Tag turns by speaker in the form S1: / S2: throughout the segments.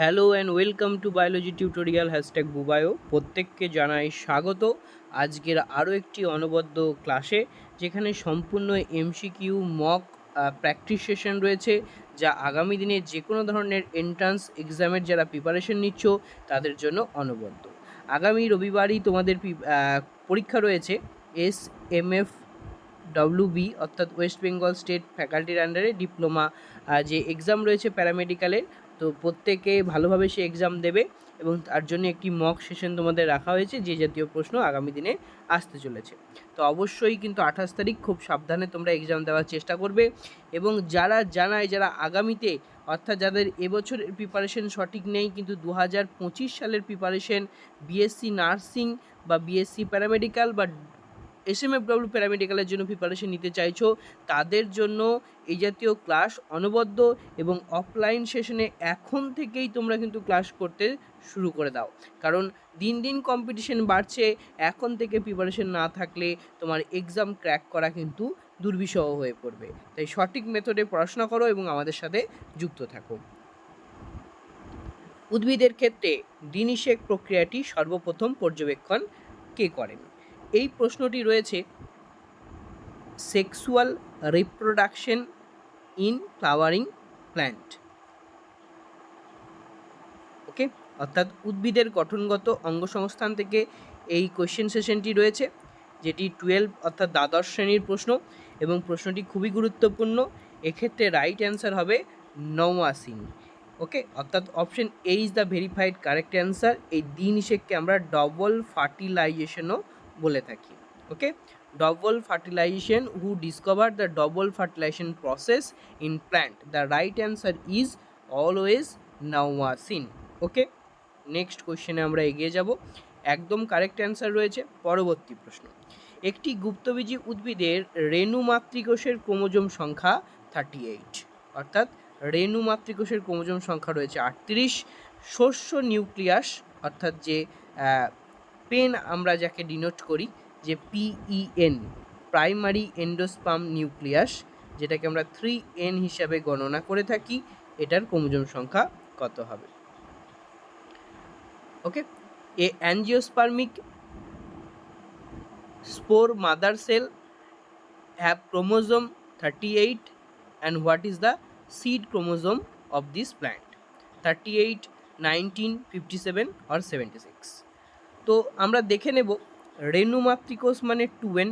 S1: Hello and welcome to biology tutorial hashtag বুবায়ো। প্রত্যেককে জানাই স্বাগত। আজকের আরও একটি অনবদ্য ক্লাসে যেখানে সম্পূর্ণ এমসিকিউ মক প্র্যাকটিস সেশন রয়েছে, যা আগামী দিনে যে কোনো ধরনের এন্ট্রান্স এক্সামের যারা প্রিপারেশন নিচ্ছ, তাদের জন্য অনবদ্য। আগামী রবিবারই তোমাদের পরীক্ষা রয়েছে এস এম এফ ডব্লিউবি অর্থাৎ ওয়েস্ট বেঙ্গল স্টেট ফ্যাকাল্টির আন্ডারে ডিপ্লোমা যে এক্সাম রয়েছে প্যারামেডিক্যালের তো প্রত্যেকে ভালোভাবে সে এক্সাম দেবে এবং তার জন্য একটি মক সেশন তোমাদের রাখা হয়েছে, যে জাতীয় প্রশ্ন আগামী দিনে আসতে চলেছে। তো অবশ্যই কিন্তু আঠাশ তারিখ খুব সাবধানে তোমরা এক্সাম দেওয়ার চেষ্টা করবে এবং যারা জানায় যারা আগামীতে, অর্থাৎ যাদের এবছরের প্রিপারেশন সঠিক নেই, কিন্তু দু হাজার পঁচিশ সালের প্রিপারেশন বিএসসি নার্সিং বা বিএসসি প্যারামেডিক্যাল বা এস এম এফ ডাব্লিউ প্যারামেডিক্যালের জন্য প্রিপারেশন নিতে চাইছো, তাদের জন্য এই জাতীয় ক্লাস অনবদ্য এবং অফলাইন সেশনে এখন থেকেই তোমরা কিন্তু ক্লাস করতে শুরু করে দাও। কারণ দিন দিন কম্পিটিশন বাড়ছে, এখন থেকে প্রিপারেশন না থাকলে তোমার এক্সাম ক্র্যাক করা কিন্তু দুর্বিষহ হয়ে পড়বে। তাই সঠিক মেথডে পড়াশোনা করো এবং আমাদের সাথে যুক্ত থাকো। উদ্ভিদের ক্ষেত্রে ডিনিশেক প্রক্রিয়াটি সর্বপ্রথম পর্যবেক্ষণ কে করেন? এই প্রশ্নটি রয়েছে sexual reproduction in flowering plant okay অর্থাৎ উদ্ভিদের গঠনগত অঙ্গসংস্থান থেকে এই কোয়েশ্চেন সেশনটি রয়েছে, যেটি টুয়েলভ অর্থাৎ দ্বাদশ শ্রেণির প্রশ্ন এবং প্রশ্নটি খুবই গুরুত্বপূর্ণ। এক্ষেত্রে রাইট অ্যান্সার হবে নওয়াসিন ওকে অর্থাৎ option A is the verified correct answer এই দিন নিষেককে আমরা ডবল ফার্টিলাইজেশনও বলে থাকি okay double fertilization who discover the double fertilization process in plant the right answer is always Nawaschin okay next কোয়েশ্চেনে আমরা এগিয়ে যাব। একদম কারেক্ট অ্যান্সার রয়েছে, পরবর্তী প্রশ্ন। একটি গুপ্তবীজী উদ্ভিদের রেণু মাতৃকোষের ক্রোমোজোম সংখ্যা থার্টি এইট অর্থাৎ রেণু মাতৃকোষের ক্রোমোজোম সংখ্যা রয়েছে আটত্রিশ, শস্য নিউক্লিয়াস, অর্থাৎ যে পেন আমরা যাকে ডিনোট করি যে পিইএন প্রাইমারি এন্ডোস্পাম নিউক্লিয়াস যেটাকে আমরা থ্রি এন হিসাবে গণনা করে থাকি, এটার ক্রোমোজোম সংখ্যা কত হবে? Okay a angiospermic spore mother cell have chromosome thirty eight and what is the seed chromosome of this plant thirty eight nineteen fifty seven R seventy six তো আমরা দেখে নেব রেণু মাতৃকোষ মানে two n.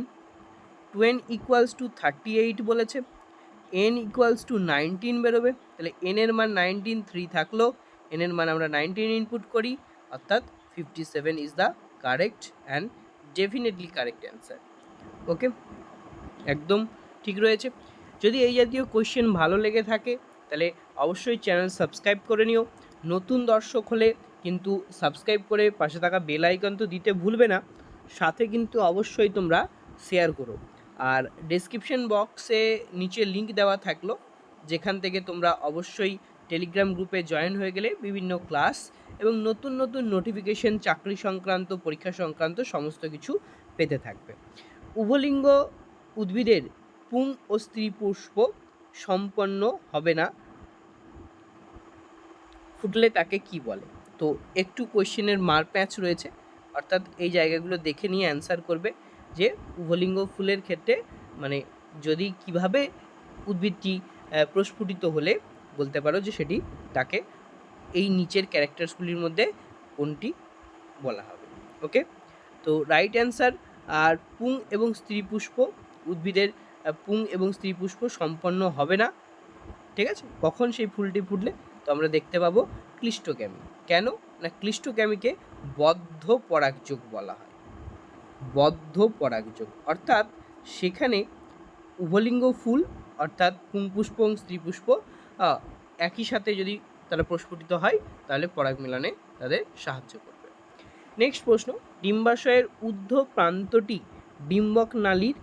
S1: Two n equals to thirty eight বলেছে। N equals to nineteen বেরোবে। তাহলে এন এর মান নাইনটিন থ্রি থাকল। এন এর মান আমরা নাইনটিন ইনপুট করি। অর্থাৎ fifty seven is the correct and definitely correct answer okay একদম ঠিক রয়েছে। যদি এই জাতীয় কোয়েশ্চেন ভালো লেগে থাকে, তাহলে অবশ্যই চ্যানেল সাবস্ক্রাইব করে নিও। নতুন দর্শক হলে কিন্তু সাবস্ক্রাইব করে পাশে থাকা বেল আইকন তো দিতে ভুলবে না। সাথে কিন্তু অবশ্যই তোমরা শেয়ার করো। আর ডেসক্রিপশন বক্সে নিচে লিংক দেওয়া থাকল, যেখান থেকে তোমরা অবশ্যই টেলিগ্রাম গ্রুপে জয়েন হয়ে গেলে বিভিন্ন ক্লাস এবং নতুন নতুন নোটিফিকেশন চাকরি সংক্রান্ত, পরীক্ষা সংক্রান্ত সমস্ত কিছু পেতে থাকবে। উভলিঙ্গ উদ্ভিদের পুং ও স্ত্রী পুষ্প সম্পন্ন হবে না। ফুটলে তাকে কি বলে? তো একটু কোয়েশ্চেনের মার প্যাচ রয়েছে। অর্থাৎ এই জায়গাগুলো দেখে নিয়ে অ্যান্সার করবে যে উভলিঙ্গ ফুলের ক্ষেত্রে মানে যদি কীভাবে উদ্ভিদটি প্রস্ফুটিত হলে বলতে পারো যে সেটি তাকে এই নিচের ক্যারেক্টার্সগুলির মধ্যে কোনটি বলা হবে। ওকে? তো রাইট অ্যান্সার, আর পুং এবং স্ত্রী পুষ্প উদ্ভিদের পুং এবং স্ত্রী পুষ্প সম্পন্ন হবে না। ঠিক আছে? কখন সেই ফুলটি ফুটলে? তো আমরা দেখতে পাবো ক্লিষ্টক্যামি কেন? না ক্লিষ্টক্যামিকে বদ্ধ পরাগযোগ বলা হয়। বদ্ধ পরাগযোগ অর্থাৎ সেখানে উভলিঙ্গ ফুল, অর্থাৎ পুংপুষ্প এবং স্ত্রীপুষ্প একই সাথে যদি তারা প্রস্ফুটিত হয়, তাহলে পরাগ মিলনে তাদের সাহায্য করবে। নেক্সট প্রশ্ন। ডিম্বাশয়ের ঊর্ধ্ব প্রান্তটি ডিম্বক নালীর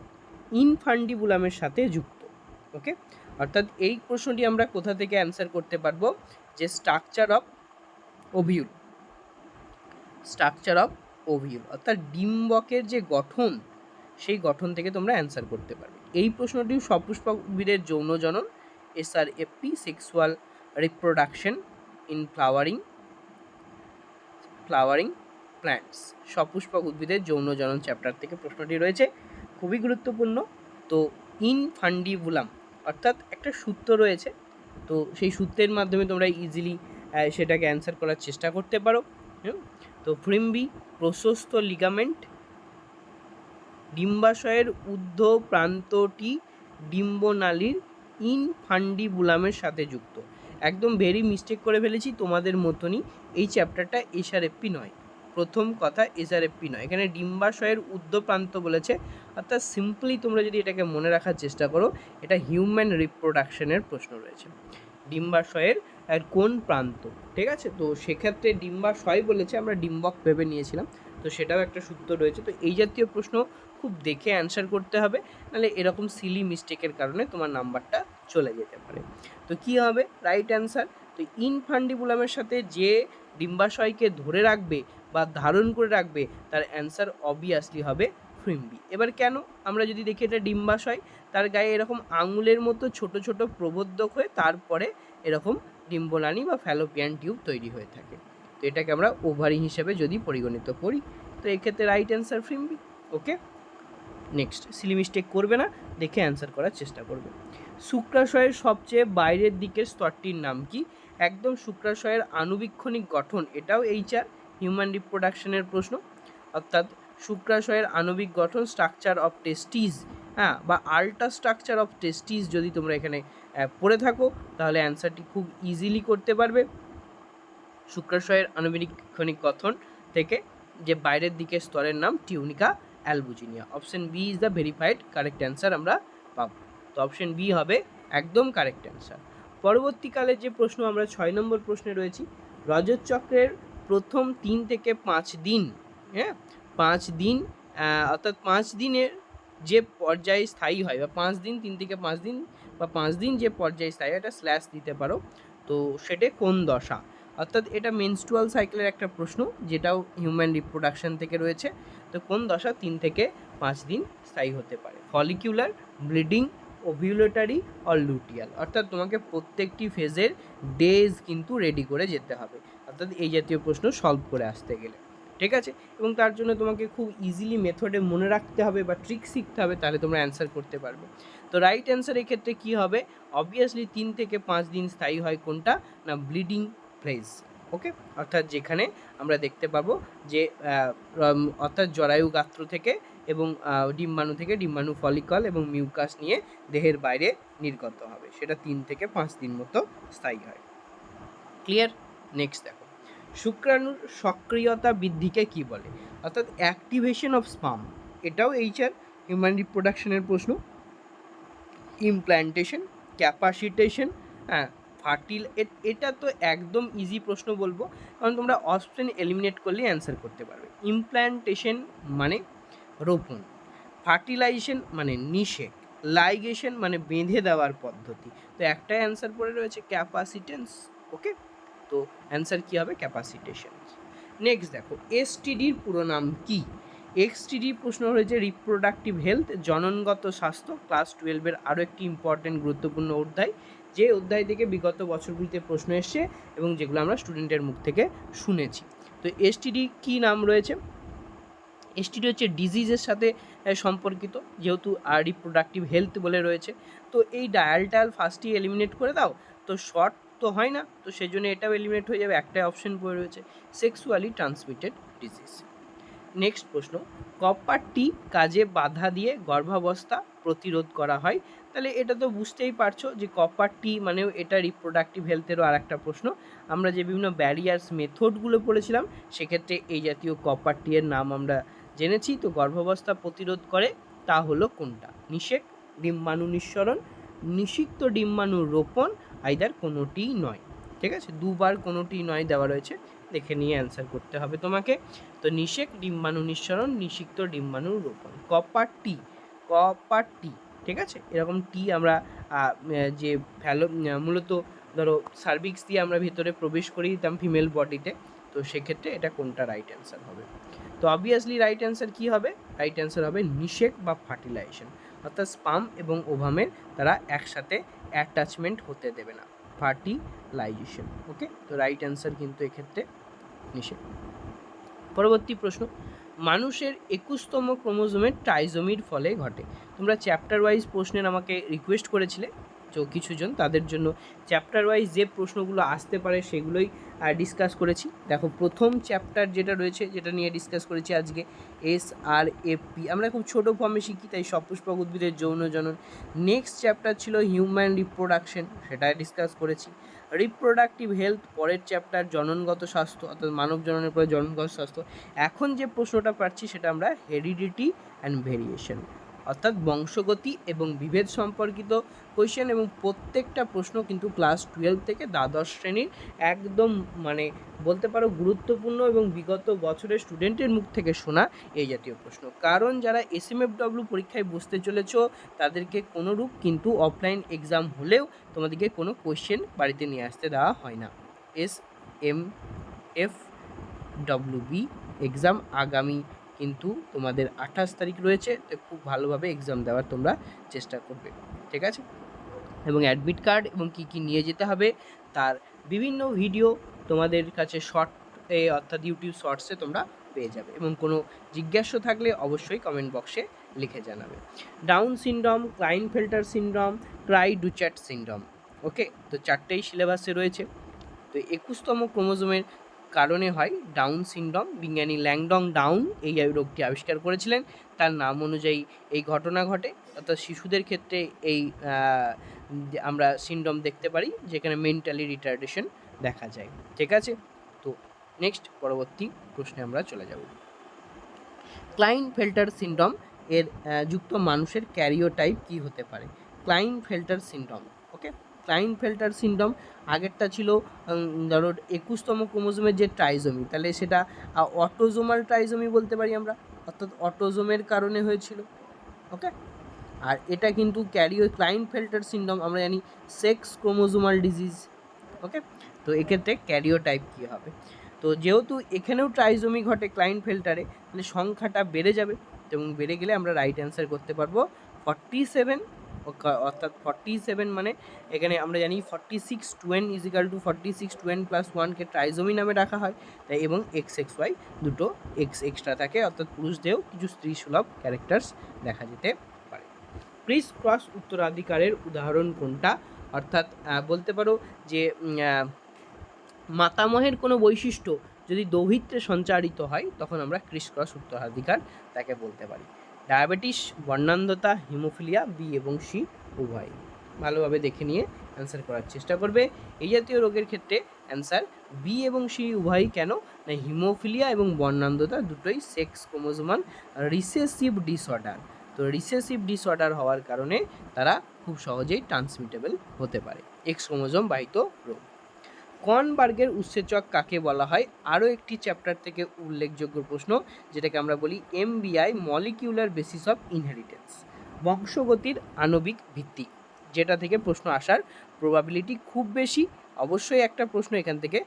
S1: ইনফান্ডিবুলামের সাথে যুক্ত। ওকে? অর্থাৎ এই প্রশ্নটি আমরা কোথা থেকে অ্যান্সার করতে পারব? যে structure of ovule. Structure of ovule অর্থাৎ ডিম্বকের যে গঠন, সেই গঠন থেকে তোমরা অ্যান্সার করতে পারবে। এই প্রশ্নটি সপুষ্পক উদ্ভিদের যৌন জনন SR FP sexual reproduction in flowering flowering plants সপুষ্পক উদ্ভিদের যৌন জনন চ্যাপ্টার থেকে প্রশ্নটি রয়েছে, খুবই গুরুত্বপূর্ণ। তো ইন ফান্ডিবুলাম অর্থাৎ একটা সূত্র রয়েছে, তো সেই সূত্রের মাধ্যমে তোমরা ইজিলি সেটাকে অ্যান্সার করার চেষ্টা করতে পারো? তো ফ্রিম্বি প্রশস্ত লিগামেন্ট ডিম্বাশয়ের ঊর্ধ্ব প্রান্তটি ডিম্বনালীর ইনফান্ডিবুলামের সাথে যুক্ত। একদম ভেরি মিস্টেক করে ফেলেছি তোমাদের মতনই। এই চ্যাপ্টারটা এসআরএফপি নয়। প্রথম কথা এসআরএফপি নয়। এখানে ডিম্বাশয়ের ঊর্ধ্ব প্রান্ত বলেছে। অর্থাৎ সিম্পলি তোমরা যদি এটাকে মনে রাখার চেষ্টা করো, এটা হিউম্যান রিপ্রোডাকশনের প্রশ্ন রয়েছে। ডিম্বাশয়ের কোন প্রান্ত? ঠিক আছে? তো সেক্ষেত্রে ডিম্বাশয় বলেছে, আমরা ডিম্বক ভেবে নিয়েছিলাম। তো সেটাও একটা সূত্র রয়েছে। তো এই জাতীয় প্রশ্ন খুব দেখে অ্যান্সার করতে হবে। নাহলে এরকম সিলি মিস্টেকের কারণে তোমার নাম্বারটা চলে যেতে পারে। তো কি হবে? রাইট অ্যান্সার তো ইনফান্ডিবুলামের সাথে যে ডিম্বাশয়কে ধরে রাখবে বা ধারণ করে রাখবে, তার অ্যান্সার অবভিয়াসলি হবে ফ্রিম্বি এবার কেন? আমরা যদি দেখি এটা ডিম্বাশয় তার গায়ে এরকম আঙুলের মতো ছোট ছোট প্রবোধক হয়ে তারপরে এরকম ডিম্বলানি বা ফ্যালোপিয়ান টিউব তৈরি হয়ে থাকে। তো এটাকে আমরা ওভারি হিসেবে যদি পরিগণিত করি, তো এক্ষেত্রে রাইট অ্যান্সার ফ্রিম্বি ওকে? নেক্সট, সিলি মিস্টেক করবে না, দেখে অ্যান্সার করার চেষ্টা করবে। শুক্রাশয়ের সবচেয়ে বাইরের দিকের স্তরটির নাম কি? একদম শুক্রাশয়ের আণুবীক্ষণিক গঠন, এটাও এইচআর, হিউম্যান রিপ্রোডাকশনের প্রশ্ন। অর্থাৎ শুক্রাশয়ের আণবিক গঠন, স্ট্রাকচার অফ টেস্টিস হ্যাঁ বা আল্ট্রা স্ট্রাকচার অফ টেস্টিস যদি তোমরা এখানে পড়ে থাকো, তাহলে অ্যান্সারটি খুব ইজিলি করতে পারবে। শুক্রাশয়ের আণুবীক্ষণিক গঠন থেকে, যে বাইরের দিকের স্তরের নাম tunica albuginea. Option B is the verified correct answer আমরা পাবো। তো অপশন বি হবে একদম কারেক্ট অ্যান্সার পরবর্তীকালে যে প্রশ্ন, আমরা ছয় নম্বর প্রশ্নে রয়েছি, রজত চক্রের প্রথম তিন থেকে পাঁচ দিন হ্যাঁ পাঁচ দিন অর্থাৎ পাঁচ দিনের যে পর্যায়ে স্থায়ী হয় বা পাঁচ দিন তিন থেকে পাঁচ দিন বা পাঁচ দিন যে পর্যায়ে স্থায়ী হয়, এটা স্ল্যাশ দিতে পারো। তো সেটা কোন দশা? অর্থাৎ এটা মেনস্ট্রুয়াল সাইকেলের একটা প্রশ্ন যেটাও হিউম্যান রিপ্রোডাকশন থেকে রয়েছে। তো কোন দশা তিন থেকে পাঁচ দিন স্থায়ী হতে পারে? Follicular bleeding ovulatory or luteal অর্থাৎ তোমাকে প্রত্যেকটি ফেজের ডেজ কিন্তু রেডি করে যেতে হবে। অর্থাৎ এই জাতীয় প্রশ্ন সলভ করে আসতে গেলে। ঠিক আছে? এবং তার জন্য তোমাকে খুব ইজিলি মেথডে মনে রাখতে হবে বা ট্রিক শিখতে হবে, তাহলে তোমরা অ্যান্সার করতে পারবে। তো রাইট অ্যান্সার ক্ষেত্রে কী হবে? অবভিয়াসলি তিন থেকে পাঁচ দিন স্থায়ী হয় কোনটা? না ব্লিডিং ফ্রেজ ওকে অর্থাৎ যেখানে আমরা দেখতে পাবো যে অর্থাৎ জরায়ু গাত্র থেকে এবং ডিম্বাণু থেকে ডিম্বাণু ফলিকল এবং মিউকাস নিয়ে দেহের বাইরে নির্গত হবে। সেটা তিন থেকে পাঁচ দিন মতো স্থায়ী হয়। ক্লিয়ার নেক্সট দেখো। শুক্রাণুর সক্রিয়তা বৃদ্ধিকে কি বলে? অর্থাৎ অ্যাক্টিভেশন অফ স্পাম এটাও এইচআর হিউম্যান রিপ্রোডাকশনের প্রশ্ন। ইমপ্ল্যান্টেশন ক্যাপাসিটেশন হ্যাঁ ফার্টিল এটা তো একদম ইজি প্রশ্ন বলব। কারণ তোমরা অপশন এলিমিনেট করলে অ্যান্সার করতে পারবে। ইমপ্ল্যান্টেশন মানে রোপণ। ফার্টিলাইজেশন মানে নিষেক। লাইগেশন মানে বেঁধে দেওয়ার পদ্ধতি। তো একটাই অ্যান্সার পড়ে রয়েছে ক্যাপাসিটেন্স ওকে তো অ্যান্সার কী হবে? ক্যাপাসিটেশন নেক্সট দেখো এসটিডির পুরো নাম কি? এক্সটিডি প্রশ্ন রয়েছে রিপ্রোডাক্টিভ হেলথ জননগত স্বাস্থ্য ক্লাস টুয়েলভের আরও একটি ইম্পর্টেন্ট গুরুত্বপূর্ণ অধ্যায়। যে অধ্যায় থেকে বিগত বছরগুলিতে প্রশ্ন এসছে এবং যেগুলো আমরা স্টুডেন্টের মুখ থেকে শুনেছি। তো এসটিডি কী নাম রয়েছে? এসটিডি হচ্ছে ডিজিজের সাথে সম্পর্কিত, যেহেতু আর রিপ্রোডাক্টিভ হেলথ বলে রয়েছে। তো এই ডায়ালটাল ফার্স্টই এলিমিনেট করে দাও। তো শর্ট তো হয় না, তো সেই জন্য এটাও এলিমিনেট হয়ে যাবে, একটাই অপশন পড়ে রয়েছে সেক্সুয়ালি ট্রান্সমিটেড ডিজিজ নেক্সট প্রশ্ন কপারটি কাজে বাধা দিয়ে গর্ভাবস্থা প্রতিরোধ করা হয়? তাহলে এটা তো বুঝতেই পারছ যে কপারটি মানেও এটা রিপ্রোডাক্টিভ হেলথেরও আর একটা প্রশ্ন। আমরা যে বিভিন্ন ব্যারিয়ার্স মেথডগুলো পড়েছিলাম, সেক্ষেত্রে এই জাতীয় কপারটি এর নাম আমরা জেনেছি। তো গর্ভাবস্থা প্রতিরোধ করে, তা হলো কোনটা? নিষেক ডিম্বাণু নিঃসরণ, নিষিক্ত ডিম্বাণু রোপণ আইদার কোনোটিই নয়, ঠিক আছে? দুবার কোনোটিই নয় দেওয়া রয়েছে, দেখে নিয়ে অ্যান্সার করতে হবে তোমাকে। তো নিষেক ডিম্বাণু নিঃসরণ, নিষিক্ত ডিম্বাণু রোপণ। কপার টি কপার টি, ঠিক আছে? এরকম টি আমরা যে ফ্যালো মূলত ধরো সার্ভিক্স দিয়ে আমরা ভেতরে প্রবেশ করে দিতাম ফিমেল বডিতে তো সেক্ষেত্রে এটা কোনটা রাইট অ্যান্সার হবে? তো অবভিয়াসলি রাইট অ্যান্সার কী হবে? রাইট অ্যান্সার হবে নিষেক বা ফার্টিলাইজেশন অর্থাৎ স্পাম এবং ওভামের তারা একসাথে অ্যাটাচমেন্ট হতে দেবে না। ফার্টিলাইজেশন ওকে তো রাইট অ্যান্সার কিন্তু এক্ষেত্রে নিষেধ। পরবর্তী প্রশ্ন, মানুষের একুশতম ক্রোমোজোমের ট্রাইজোমির ফলে ঘটে। তোমরা চ্যাপ্টার ওয়াইজ প্রশ্নের আমাকে রিকোয়েস্ট করেছিলে। তো কিছুজন তাদের জন্য চ্যাপ্টার ওয়াইজ যে প্রশ্নগুলো আসতে পারে সেগুলোই ডিসকাস করেছি। দেখো, প্রথম চ্যাপ্টার যেটা রয়েছে, যেটা নিয়ে ডিসকাস করেছি আজকে এস আর এফ পি আমরা খুব ছোটো ফর্মে শিখি, তাই সপুষ্পক উদ্ভিদের যৌন জনন। নেক্সট চ্যাপ্টার ছিল হিউম্যান রিপ্রোডাকশন সেটা ডিসকাস করেছি। রিপ্রোডাক্টিভ হেলথ পরের চ্যাপ্টার জননগত স্বাস্থ্য, অর্থাৎ মানব জননের পরে জননগত স্বাস্থ্য। এখন যে প্রশ্নটা পাচ্ছি সেটা আমরা হেরিডিটি অ্যান্ড ভেরিয়েশন অর্থাৎ বংশগতি এবং বিভেদ সম্পর্কিত কোয়েশ্চেন এবং প্রত্যেকটা প্রশ্ন কিন্তু ক্লাস টুয়েলভ থেকে দ্বাদশ শ্রেণির একদম মানে বলতে পারো গুরুত্বপূর্ণ এবং বিগত বছরের স্টুডেন্টের মুখ থেকে শোনা এই জাতীয় প্রশ্ন। কারণ যারা এস এম পরীক্ষায় বসতে চলেছ, তাদেরকে কোনোরূপ কিন্তু অফলাইন এক্সাম হলেও তোমাদেরকে কোনো কোয়েশ্চেন বাড়িতে নিয়ে আসতে দেওয়া হয় না। S M F W B exam আগামী কিন্তু তোমাদের আঠাশ তারিখ রয়েছে তো খুব ভালোভাবে এক্সাম দেওয়ার তোমরা চেষ্টা করবে, ঠিক আছে? এবং অ্যাডমিট কার্ড এবং কী কী নিয়ে যেতে হবে, তার বিভিন্ন ভিডিও তোমাদের কাছে শর্ট এ, অর্থাৎ ইউটিউব শর্টসে তোমরা পেয়ে যাবে, এবং কোনো জিজ্ঞাসা থাকলে অবশ্যই কমেন্ট বক্সে লিখে জানাবে। Down syndrome Klinefelter syndrome cri du chat syndrome okay তো চারটেই সিলেবাসে রয়েছে। তো একুশতম ক্রোমোজোমের কারণে হয় ডাউন সিনড্রম বিজ্ঞানী ল্যাংডং ডাউন এই রোগটি আবিষ্কার করেছিলেন। তার নাম অনুযায়ী এই ঘটনা ঘটে। অর্থাৎ শিশুদের ক্ষেত্রে এই আমরা সিনড্রম দেখতে পারি, যেখানে মেন্টালি রিটার্ডেশন দেখা যায়। ঠিক আছে? তো নেক্সট পরবর্তী প্রশ্নে আমরা চলে যাব। ক্লাইন ফেল্টার সিনড্রম এর যুক্ত মানুষের ক্যারিও টাইপ কী হতে পারে? ক্লাইন ফেল্টার সিনড্রম ওকে ক্লাইন ফেল্টার সিনড্রম আগেরটা ছিল ধরো একুশতম ক্রোমোজোমের যে ট্রাইজোমি, তাহলে সেটা অটোজোমাল ট্রাইজোমি বলতে পারি আমরা, অর্থাৎ অটোজোমের কারণে হয়েছিল ওকে আর এটা কিন্তু ক্যারিও ক্লাইন ফেল্টার সিনড্রোম আমরা জানি সেক্স ক্রোমোজোমাল ডিজিজ ওকে তো এক্ষেত্রে ক্যারিও টাইপ কী হবে? তো যেহেতু এখানেও ট্রাইজোমি ঘটে ক্লাইন ফিল্টারে তাহলে সংখ্যাটা বেড়ে যাবে, এবং বেড়ে গেলে আমরা রাইট অ্যান্সার করতে পারব ফর্টি সেভেন অর্থাৎ ফর্টি সেভেন মানে এখানে আমরা জানি forty six two n is equal to forty six two n plus ওয়ানকে ট্রাইজোমি নামে রাখা হয়। তাই এবং এক্স এক্স ওয়াই দুটো এক্স এক্সট্রা থাকে, অর্থাৎ পুরুষদেরও কিছু স্ত্রী সুলভ ক্যারেক্টার্স দেখা যেতে পারে। ক্রিস ক্রস উত্তরাধিকারের উদাহরণ কোনটা? অর্থাৎ বলতে পারো যে মাতামহের কোনো বৈশিষ্ট্য যদি দৌহিত্রে সঞ্চারিত হয়, তখন আমরা ক্রিস ক্রস উত্তরাধিকার তাকে বলতে পারি। ডায়াবেটিস, বর্ণান্ধতা, হিমোফিলিয়া বি এবং সি উভয়। ভালোভাবে দেখে নিয়ে অ্যান্সার করার চেষ্টা করবে। এই জাতীয় রোগের ক্ষেত্রে অ্যান্সার বি এবং সি উভয়ই কেন? না, হিমোফিলিয়া এবং বর্ণান্ধতা দুটোই সেক্স ক্রোমোজোমাল রিসেসিভ ডিসঅর্ডার তো রিসেসিভ ডিসঅর্ডার হওয়ার কারণে তারা খুব সহজেই ট্রান্সমিটেবল হতে পারে। এক্স ক্রোমোজোম বাহিত রোগ। কনবার্গের উৎসেচক কাকে বলা হয়? আরও একটি চ্যাপ্টার থেকে উল্লেখযোগ্য প্রশ্ন, যেটাকে আমরা বলি MBI molecular basis of inheritance বংশগতির আণবিক ভিত্তি, যেটা থেকে প্রশ্ন আসার প্রবাবিলিটি খুব বেশি। অবশ্যই একটা প্রশ্ন এখান থেকে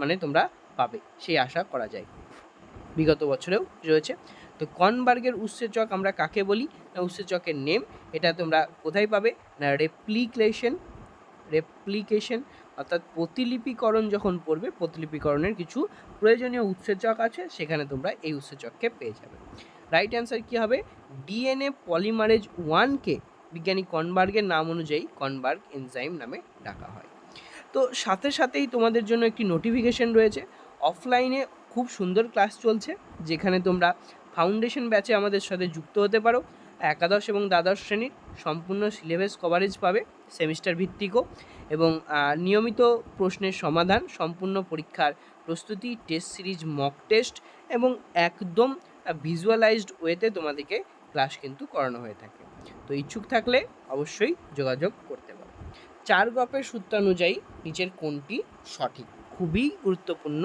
S1: মানে তোমরা পাবে, সেই আশা করা যায়। বিগত বছরেও রয়েছে। তো কনবার্গের উৎসেচক আমরা কাকে বলি? না, উৎসেচকের নেম এটা তোমরা কোথায় পাবে? না রেপ্লিকেশন রেপ্লিকেশন অর্থাৎ প্রতিলিপিকরণ যখন পড়বে, প্রতিলিপিকরণের কিছু প্রয়োজনীয় উৎসেচক আছে, সেখানে তোমরা এই উৎসেচককে পেয়ে যাবে। রাইট অ্যান্সার কী হবে? ডিএনএ পলিমারেজ ওয়ানকে বিজ্ঞানী কনবার্গের নাম অনুযায়ী কনবার্গ এনজাইম নামে ডাকা হয়। তো সাথে সাথেই তোমাদের জন্য একটি নোটিফিকেশন রয়েছে। অফলাইনে খুব সুন্দর ক্লাস চলছে, যেখানে তোমরা ফাউন্ডেশন ব্যাচে আমাদের সাথে যুক্ত হতে পারো, একাদশ এবং দ্বাদশ শ্রেণির। সম্পূর্ণ সিলেবাস কভারেজ পাবে সেমিস্টার ভিত্তিকও এবং নিয়মিত প্রশ্নের সমাধান, সম্পূর্ণ পরীক্ষার প্রস্তুতি টেস্ট সিরিজ মক টেস্ট এবং একদম ভিজুয়ালাইজড ওয়েতে তোমাদেরকে ক্লাস কিন্তু করানো হয়ে থাকে। তো ইচ্ছুক থাকলে অবশ্যই যোগাযোগ করতে পারো। চার গপের সূত্রানুযায়ী নিচের কোনটি সঠিক? খুবই গুরুত্বপূর্ণ।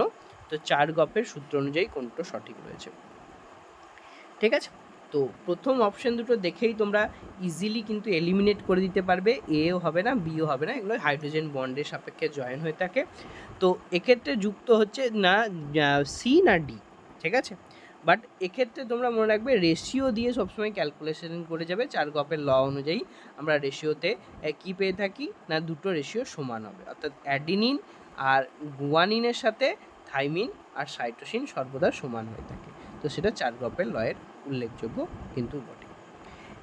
S1: তো চার গপের সূত্র অনুযায়ী কোনটা সঠিক রয়েছে। ঠিক আছে? তো প্রথম অপশন দুটো দেখেই তোমরা ইজিলি কিন্তু এলিমিনেট করে দিতে পারবে। এও হবে না বিও হবে না এগুলো হাইড্রোজেন বন্ডের সাপেক্ষে জয়েন হয়ে থাকে। তো এক্ষেত্রে যুক্ত হচ্ছে না সি না ডি ঠিক আছে? বাট এক্ষেত্রে তোমরা মনে রাখবে রেশিও দিয়ে সবসময় ক্যালকুলেশন করে যাবে, চার গপের ল অনুযায়ী আমরা রেশিওতে কী পেয়ে থাকি? না, দুটো রেশিও সমান হবে। অর্থাৎ অ্যাডিনিন আর গুয়ানিনের সাথে থাইমিন আর সাইটোসিন সর্বদা সমান হয়ে থাকে। তো সেটা চার গপের লয়ের উল্লেখযোগ্য, কিন্তু বটে।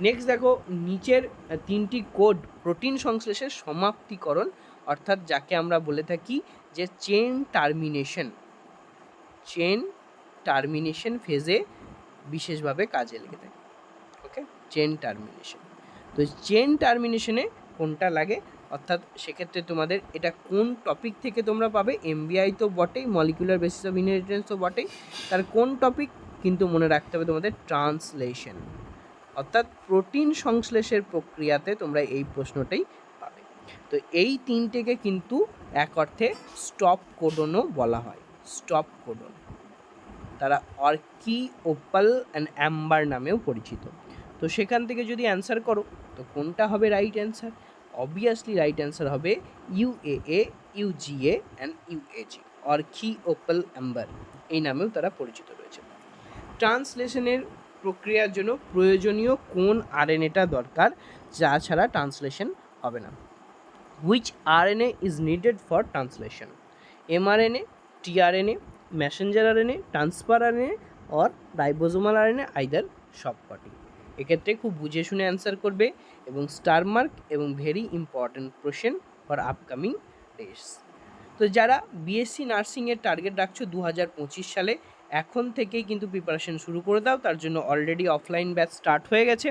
S1: নেক্সট দেখো, নিচের তিনটি কোড প্রোটিন সংশ্লেষের সমাপ্তিকরণ, অর্থাৎ যাকে আমরা বলে থাকি যে চেন টার্মিনেশন চেন টার্মিনেশন ফেজে বিশেষভাবে কাজে লেগে থাকে। ওকে চেন টার্মিনেশন তো চেন টার্মিনেশনে কোনটা লাগে? অর্থাৎ সেক্ষেত্রে তোমাদের এটা কোন টপিক থেকে তোমরা পাবে? এমবিআই তো বটেই মলিকুলার বেসিস অফ ইনহেরিটেন্স তো বটেই। তার কোন টপিক কিন্তু মনে রাখতে হবে তোমাদের ট্রান্সলেশন। অর্থাৎ প্রোটিন সংশ্লেষের প্রক্রিয়াতে তোমরা এই প্রশ্নটাই পাবে। তো এই তিনটেকে কিন্তু এক অর্থে স্টপ কোডনও বলা হয়। Stop codon. তারা অর্কি ওপাল অ্যান্ড অ্যাম্বার নামেও পরিচিত। তো সেখান থেকে যদি অ্যান্সার করো, তো কোনটা হবে right answer? Obviously right answer হবে ইউএএ ইউজিএ অ্যান্ড ইউএজি অর্কি ওপাল অ্যাম্বার। এই নামেও তারা পরিচিত রয়েছে। ট্রান্সলেশনের প্রক্রিয়ার জন্য প্রয়োজনীয় কোন আরএনএটা দরকার, যা ছাড়া ট্রান্সলেশন হবে না। Which RNA is needed for translation mRNA tRNA messenger RNA transfer RNA or ribosomal RNA either সবকটি। এক্ষেত্রে খুব বুঝে শুনে অ্যান্সার করবে এবং স্টার মার্ক এবং very important question for upcoming days তো যারা বিএসসি নার্সিংয়ের টার্গেট রাখছো দু হাজার পঁচিশ সালে এখন থেকেই কিন্তু প্রিপারেশন শুরু করে দাও। তার জন্য অলরেডি অফলাইন ব্যাচ স্টার্ট হয়ে গেছে।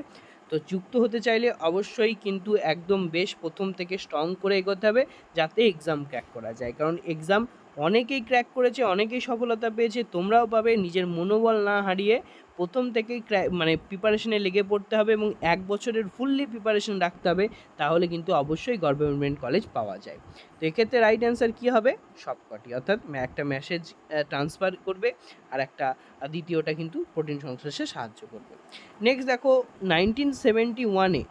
S1: তো যুক্ত হতে চাইলে অবশ্যই কিন্তু একদম বেশ প্রথম থেকে স্ট্রং করে এগোতে হবে, যাতে এক্সাম ক্র্যাক করা যায়। কারণ এক্সাম অনেকেই ক্র্যাক করেছে, অনেকেই সফলতা পেয়েছে, তোমরাও পাবে, নিজের মনোবল না হারিয়ে প্রথম থেকেই মানে প্রিপারেশনে লেগে পড়তে হবে এবং এক বছরের ফুললি প্রিপারেশন রাখতে হবে, তাহলে কিন্তু অবশ্যই গভর্নমেন্ট কলেজ পাওয়া যায়। তো এক্ষেত্রে রাইট অ্যান্সার কী হবে? সবকটি, অর্থাৎ একটা মেসেজ ট্রান্সফার করবে আর একটা দ্বিতীয়টা কিন্তু প্রোটিন সংশ্লেষে সাহায্য করবে। নেক্সট দেখো নাইনটিন সেভেন্টি ওয়ানে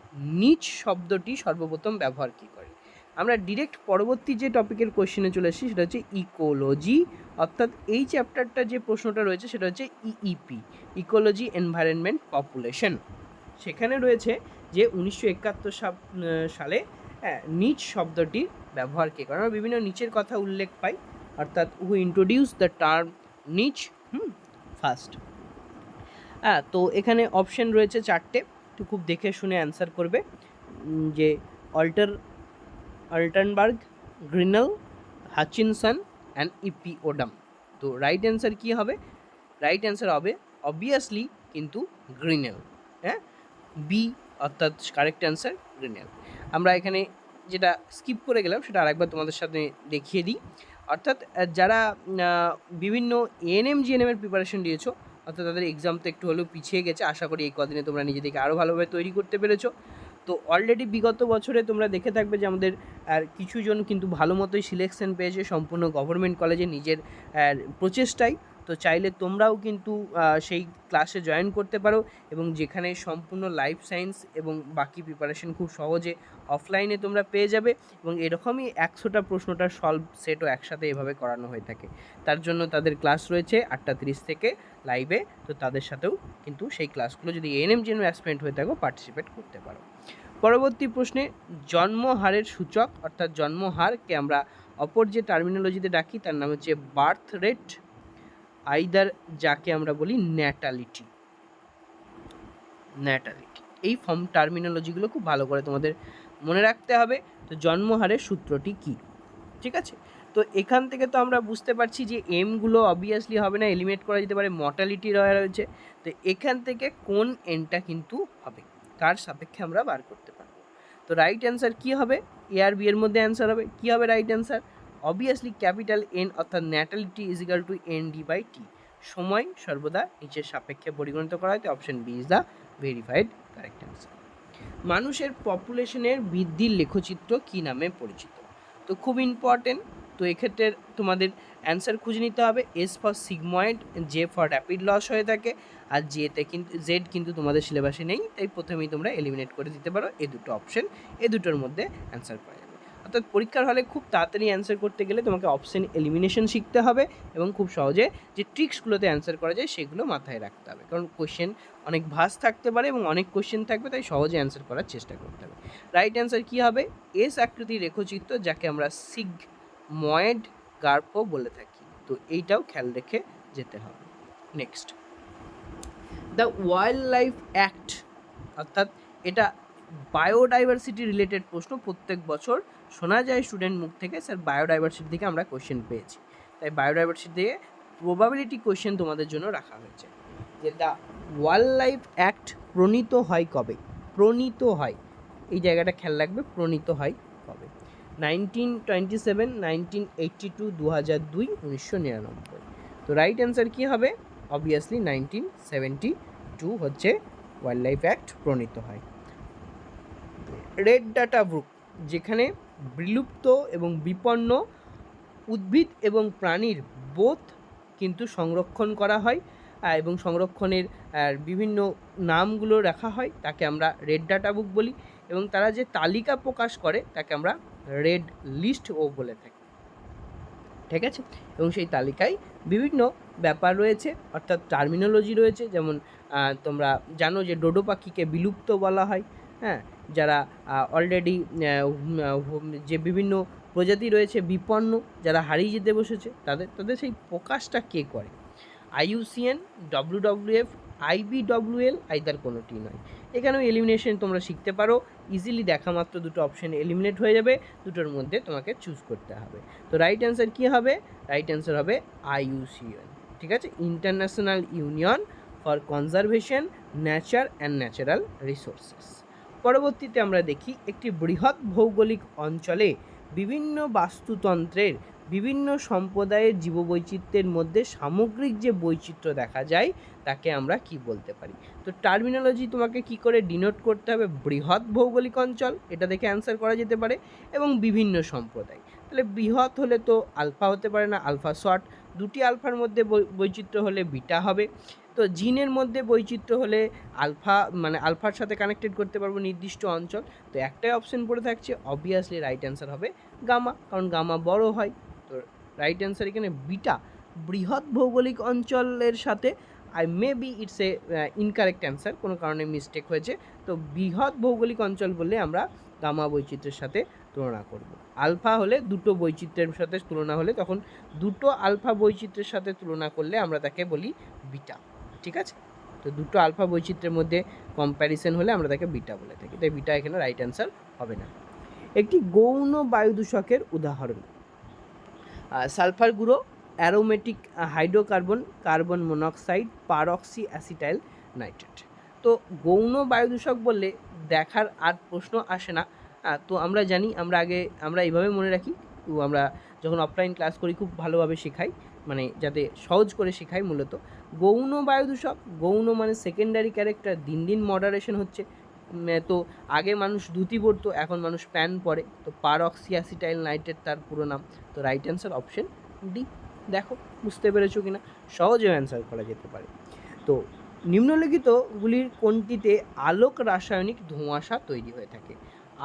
S1: নিচ শব্দটি সর্বপ্রথম ব্যবহার কী করে? আমরা ডিরেক্ট পরবর্তী যে টপিকের কোশ্চেনে চলে এসেছি সেটা হচ্ছে ইকোলজি অর্থাৎ এই চ্যাপ্টারটা যে প্রশ্নটা রয়েছে সেটা হচ্ছে ইইপি ইকোলজি এনভায়রনমেন্ট পপুলেশন সেখানে রয়েছে যে উনিশশো একাত্তর সালে হ্যাঁ, নিচ শব্দটির ব্যবহার কে করে। আমরা বিভিন্ন নিচের কথা উল্লেখ পাই অর্থাৎ হু ইন্ট্রোডিউস দ্য টার্ম নিচ হুম ফার্স্ট হ্যাঁ তো এখানে অপশন রয়েছে চারটে তো খুব দেখে শুনে অ্যান্সার করবে যে Alten Altenburg Grinnell Hutchinson and EP Odum তো রাইট অ্যান্সার কী হবে? রাইট অ্যান্সার হবে অবভিয়াসলি কিন্তু গ্রিনেল হ্যাঁ? বি অর্থাৎ কারেক্ট অ্যান্সার গ্রিনেল আমরা এখানে যেটা স্কিপ করে গেলাম, সেটা আরেকবার তোমাদের সাথে দেখিয়ে দিই। অর্থাৎ যারা বিভিন্ন এএনএম জিএনএমের প্রিপারেশন দিয়েছ, অর্থাৎ তাদের এক্সাম তো একটু হলেও পিছিয়ে গেছে, আশা করি এই কদিনে তোমরা নিজেদেরকে আরও ভালোভাবে তৈরি করতে পেরেছ। তো অলরেডি বিগত বছরে তোমরা দেখে থাকবে যে আমাদের আর কিছুজন কিন্তু ভালো মতোই সিলেকশন পেয়েছে সম্পূর্ণ গভর্নমেন্ট কলেজে নিজের প্রচেষ্টায়। তো চাইলে তোমরাও কিন্তু সেই ক্লাসে জয়েন করতে পারো এবং যেখানে সম্পূর্ণ লাইফ সায়েন্স এবং বাকি প্রিপারেশন খুব সহজে অফলাইনে তোমরা পেয়ে যাবে এবং এরকমই একশোটা প্রশ্নটার সলভ সেটও একসাথে এভাবে করানো হয়ে থাকে। তার জন্য তাদের ক্লাস রয়েছে আটটা তিরিশ থেকে লাইভে তো তাদের সাথেও কিন্তু সেই ক্লাসগুলো যদি এনএম জেন অ্যাসপেন্ট হয়ে থাকো পার্টিসিপেট করতে পারো। পরবর্তী প্রশ্নে জন্মহারের সূচক, অর্থাৎ জন্মহারকে আমরা অপর যে টার্মিনোলজিতে ডাকি, তার নাম হচ্ছে বার্থ রেট আইদার যাকে আমরা বলি ন্যাটালিটি ন্যাটালিটি এই ফর্ম টার্মিনোলজিগুলো খুব ভালো করে তোমাদের মনে রাখতে হবে। তো জন্মহারের সূত্রটি কি? ঠিক আছে? তো এখান থেকে তো আমরা বুঝতে পারছি যে এমগুলো অবভিয়াসলি হবে না এলিমিনেট করা যেতে পারে মর্টালিটি রয়ে রয়েছে। তো এখান থেকে কোন এনটা কিন্তু হবে? কার সাপেক্ষে আমরা বার করতে পারব। তো রাইট অ্যান্সার কী হবে? এ আর বি এর মধ্যে অ্যান্সার হবে। কী হবে right answer obviously capital N অর্থাৎ natality is equal to N D by T সময় সর্বদা নিচের সাপেক্ষে পরিগণিত করা হয় তো option B is the verified correct answer মানুষের পপুলেশনের বৃদ্ধির লেখচিত্র কী নামে পরিচিত? তো খুব ইম্পর্টেন্ট তো এক্ষেত্রে তোমাদের অ্যান্সার খুঁজে নিতে হবে। S for sigmoid J for rapid loss হয়ে থাকে। আর জেতে কিন্তু জেড কিন্তু তোমাদের সিলেবাসে নেই, তাই প্রথমেই তোমরা এলিমিনেট করে দিতে পারো এ দুটো অপশন এ দুটোর মধ্যে অ্যান্সার করা যাবে। অর্থাৎ পরীক্ষার হলে খুব তাড়াতাড়ি অ্যান্সার করতে গেলে তোমাকে অপশন এলিমিনেশন শিখতে হবে এবং খুব সহজে যে ট্রিক্সগুলোতে অ্যান্সার করা যায় সেগুলো মাথায় রাখতে হবে। কারণ কোশ্চেন অনেক ভাস থাকতে পারে এবং অনেক কোশ্চেন থাকবে, তাই সহজে অ্যান্সার করার চেষ্টা করতে হবে। রাইট অ্যান্সার কী হবে? এস আকৃতির রেখচিত্র যাকে আমরা সিগ ময়েড গার্পও বলে থাকি। তো এইটাও খেয়াল রেখে যেতে হবে। Next the wild life act, অর্থাৎ এটা বায়োডাইভার্সিটি রিলেটেড প্রশ্ন প্রত্যেক বছর শোনা যায় স্টুডেন্ট মুখ থেকে, স্যার বায়োডাইভার্সিটি থেকে আমরা কোয়েশ্চেন পেয়েছি। তাই বায়োডাইভার্সিটি থেকে প্রবাবিলিটি কোয়েশ্চেন তোমাদের জন্য রাখা হয়েছে, যে দ্য ওয়াইল্ড লাইফ অ্যাক্ট প্রণীত হয় কবে? প্রণীত হয়, এই জায়গাটা খেয়াল রাখবে, প্রণীত হয় কবে? Nineteen twenty seven nineteen eighty two দু হাজার দুই, উনিশশো নিরানব্বই। তো রাইট অ্যান্সার কী হবে? অবভিয়াসলি নাইনটিন সেভেন্টি টু হচ্ছে ওয়াইল্ড লাইফ অ্যাক্ট প্রণীত হয়। রেড ডাটা বুক যেখানে বিলুপ্ত এবং বিপন্ন উদ্ভিদ এবং প্রাণীর বোধ কিন্তু সংরক্ষণ করা হয় এবং সংরক্ষণের বিভিন্ন নামগুলো রাখা হয়, তাকে আমরা রেড ডাটা বুক বলি, এবং তারা যে তালিকা প্রকাশ করে, তাকে আমরা রেড লিস্ট ও বলে থাকি। ঠিক আছে? এবং সেই তালিকায় বিভিন্ন ব্যাপার রয়েছে, অর্থাৎ টার্মিনোলজি রয়েছে, যেমন তোমরা জানো যে ডোডো পাখিকে বিলুপ্ত বলা হয় হ্যাঁ? যারা অলরেডি যে বিভিন্ন প্রজাতি রয়েছে, বিপন্ন, যারা হারিয়ে যেতে বসেছে, তাদের তাদের সেই প্রকাশটা কে করে? IUCN W WWF IBWL either কোনোটি নয়। এখানেও এলিমিনেশন তোমরা শিখতে পারো। ইজিলি দেখা মাত্র দুটো অপশন এলিমিনেট হয়ে যাবে। দুটোর মধ্যে তোমাকে চুজ করতে হবে। তো রাইট অ্যান্সার কী হবে? রাইট অ্যান্সার হবে আইইউসিএন ঠিক আছে? International union for conservation nature and natural resources পরবর্তীতে আমরা দেখি একটি বৃহৎ ভৌগোলিক অঞ্চলে বিভিন্ন বাস্তুতন্ত্রের বিভিন্ন সম্প্রদায়ের জীববৈচিত্র্যের মধ্যে সামগ্রিক যে বৈচিত্র্য দেখা যায়, তাকে আমরা কি বলতে পারি? তো টার্মিনোলজি তোমাকে কি করে ডিনোট করতে হবে? বৃহৎ ভৌগোলিক অঞ্চল, এটা দেখে অ্যান্সার করা যেতে পারে, এবং বিভিন্ন সম্প্রদায়। তাহলে বৃহৎ হলে তো আলফা হতে পারে না, আলফা শর্ট দুটি আলফার মধ্যে বৈচিত্র্য হলে বিটা হবে। তো জিনের মধ্যে বৈচিত্র্য হলে আলফা মানে আলফার সাথে কানেক্টেড করতে পারব নির্দিষ্ট অঞ্চল। তো একটাই অপশন পড়ে থাকছে অবভিয়াসলি রাইট অ্যান্সার হবে গামা, কারণ গামা বড় হয়। রাইট অ্যান্সার এখানে বিটা বৃহৎ ভৌগোলিক অঞ্চলের সাথে I may be it's a incorrect answer কোনো কারণে মিস্টেক হয়েছে। তো বৃহৎ ভৌগোলিক অঞ্চল বললে আমরা গামা বৈচিত্র্যের সাথে তুলনা করব। আলফা হলে দুটো বৈচিত্র্যের সাথে তুলনা হলে তখন দুটো আলফা বৈচিত্র্যের সাথে তুলনা করলে আমরা তাকে বলি বিটা, ঠিক আছে? তো দুটো আলফা বৈচিত্র্যের মধ্যে কম্প্যারিসন হলে আমরা তাকে বিটা বলে থাকি। তাই বিটা এখানে রাইট অ্যান্সার হবে না। একটি গৌণ বায়ু দূষকের উদাহরণ। সালফার গুঁড়ো, aromatic hydrocarbon, carbon monoxide, peroxy acetyl nitrate. তো গৌণ বায়ু দূষক বললে দেখার আর প্রশ্ন আসে না। তো আমরা জানি, আমরা আগে, আমরা এইভাবে মনে রাখি। তো আমরা যখন অফলাইন ক্লাস করি, খুব ভালোভাবে শেখাই মানে যাতে সহজ করে শেখাই মূলত। গৌণ বায়ু দূষক গৌণ মানে সেকেন্ডারি ক্যারেক্টার দিন দিন মডারেশন হচ্ছে। তো আগে মানুষ ধুতি পরতো, এখন মানুষ প্যান্ট পরে। তো পারক্সি অ্যাসিটাইল নাইট্রেট তার পুরো নাম। তো রাইট অ্যান্সার অপশন ডি দেখো, বুঝতে পেরেছ কিনা? সহজেও অ্যান্সার করা যেতে পারে। তো নিম্নলিখিতগুলির কোনটিতে আলোক রাসায়নিক ধোঁয়াশা তৈরি হয়ে থাকে?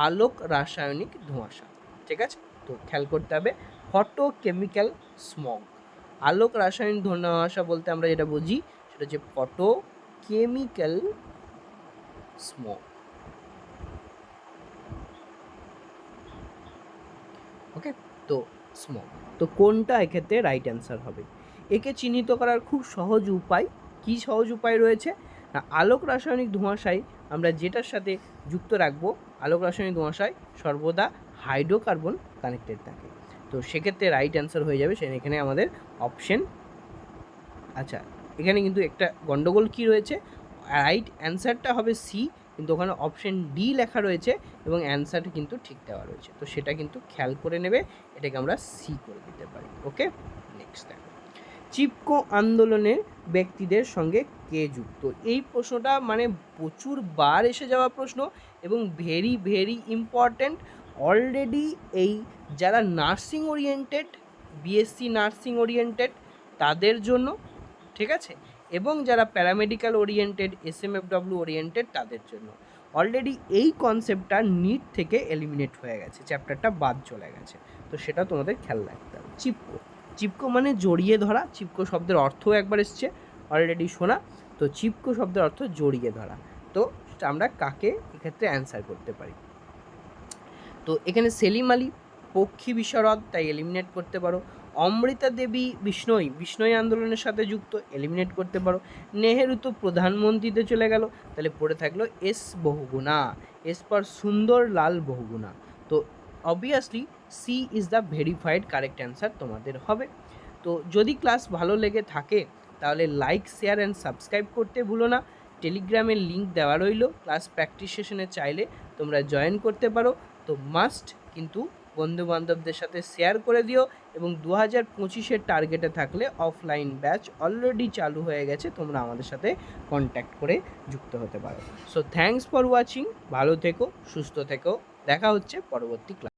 S1: আলোক রাসায়নিক ধোঁয়াশা, ঠিক আছে? তো খেয়াল করতে হবে ফটো কেমিক্যাল স্মগ আলোক রাসায়নিক ধোঁয়াশা বলতে আমরা যেটা বুঝি, সেটা হচ্ছে ফটো কেমিক্যাল স্মগ ওকে? তো স্মগ তো কোনটা এক্ষেত্রে রাইট অ্যান্সার হবে? একে চিহ্নিত করার খুব সহজ উপায় কি সহজ উপায় রয়েছে? না, আলোক রাসায়নিক ধোঁয়াশায় আমরা যেটার সাথে যুক্ত রাখব, আলোক রাসায়নিক ধোঁয়াশায় সর্বদা হাইড্রোকার্বন কানেক্টেড থাকে। তো সেক্ষেত্রে রাইট অ্যান্সার হয়ে যাবে, সেখানে এখানে আমাদের অপশন আচ্ছা এখানে কিন্তু একটা গন্ডগোল কি রয়েছে? রাইট অ্যান্সারটা হবে সি কিন্তু ওখানে অপশন ডি লেখা রয়েছে এবং অ্যান্সারটা কিন্তু ঠিক দেওয়া রয়েছে। তো সেটা কিন্তু খেয়াল করে নেবে, এটাকে আমরা সি করে দিতে পারি। ওকে নেক্সট দেখো। চিপকো আন্দোলনের ব্যক্তিদের সঙ্গে কে যুক্ত? এই প্রশ্নটা মানে প্রচুর বার এসে যাওয়া প্রশ্ন এবং ভেরি ভেরি ইম্পর্ট্যান্ট অলরেডি এই যারা nursing oriented BSc nursing oriented তাদের জন্য, ঠিক আছে? এবং যারা paramedical oriented S M F W oriented তাদের জন্য। অলরেডি এই কনসেপ্টটা নিট থেকে এলিমিনেট হয়ে গেছে চ্যাপ্টারটা বাদ চলে গেছে। তো সেটা তোমাদের খেয়াল রাখতে হবে। চিপকো। চিপকো মানে জড়িয়ে ধরা। চিপকো শব্দের অর্থও একবার এসছে অলরেডি শোনা। তো চিপকো শব্দের অর্থ জড়িয়ে ধরা। তো আমরা কাকে এক্ষেত্রে অ্যান্সার করতে পারি? তো এখানে সেলিম আলী, পক্ষী বিশারদ, তাই এলিমিনেট করতে পারো। অমৃতা দেবী বিষ্ণই বিষ্ণই আন্দোলনের সাথে যুক্ত এলিমিনেট করতে পারো। নেহেরু তো প্রধানমন্ত্রীতে চলে গেল, তাহলে পড়ে থাকল এস বহুগুণা, এস পর সুন্দর লাল বহুগুণা। তো obviously C is the verified correct answer তোমাদের হবে। তো যদি ক্লাস ভালো লেগে থাকে, তাহলে লাইক শেয়ার অ্যান্ড সাবস্ক্রাইব করতে ভুলো না। টেলিগ্রামের লিঙ্ক দেওয়া রইল ক্লাস প্র্যাকটিস সেশনে চাইলে তোমরা জয়েন করতে পারো। তো মাস্ট কিন্তু বন্ধু বান্ধবদের সাথে শেয়ার করে দিও এবং দু হাজার পঁচিশের টার্গেটে থাকলে অফলাইন ব্যাচ অলরেডি চালু হয়ে গেছে, তোমরা আমাদের সাথে কন্ট্যাক্ট করে যুক্ত হতে পারো। সো থ্যাংকস ফর ওয়াচিং ভালো থেকো, সুস্থ থেকো, দেখা হচ্ছে পরবর্তী ক্লাস